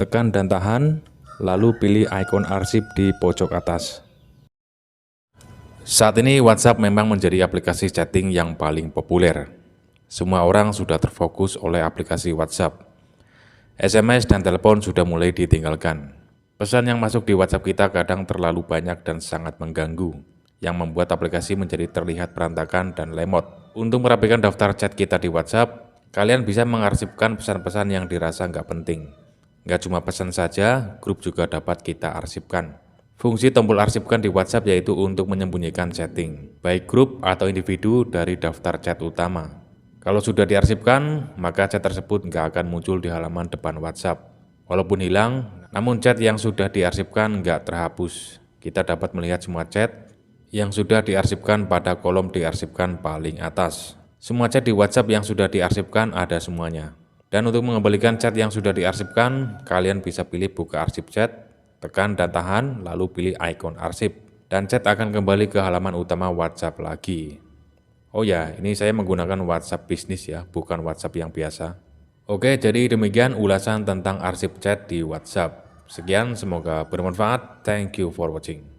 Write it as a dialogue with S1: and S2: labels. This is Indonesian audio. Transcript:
S1: tekan dan tahan, lalu pilih ikon arsip di pojok atas. Saat ini WhatsApp memang menjadi aplikasi chatting yang paling populer. Semua orang sudah terfokus oleh aplikasi WhatsApp. SMS dan telepon sudah mulai ditinggalkan. Pesan yang masuk di WhatsApp kita kadang terlalu banyak dan sangat mengganggu, yang membuat aplikasi menjadi terlihat berantakan dan lemot. Untuk merapikan daftar chat kita di WhatsApp, kalian bisa mengarsipkan pesan-pesan yang dirasa nggak penting. Nggak cuma pesan saja, grup juga dapat kita arsipkan. Fungsi tombol arsipkan di WhatsApp yaitu untuk menyembunyikan chatting, baik grup atau individu dari daftar chat utama. Kalau sudah diarsipkan, maka chat tersebut nggak akan muncul di halaman depan WhatsApp. Walaupun hilang, namun chat yang sudah diarsipkan nggak terhapus. Kita dapat melihat semua chat yang sudah diarsipkan pada kolom diarsipkan paling atas. Semua chat di WhatsApp yang sudah diarsipkan ada semuanya. Dan untuk mengembalikan chat yang sudah diarsipkan, kalian bisa pilih buka arsip chat, tekan dan tahan, lalu pilih ikon arsip, dan chat akan kembali ke halaman utama WhatsApp lagi. Oh ya, ini saya menggunakan WhatsApp bisnis ya, bukan WhatsApp yang biasa. Oke, jadi demikian ulasan tentang arsip chat di WhatsApp. Sekian, semoga bermanfaat. Thank you for watching.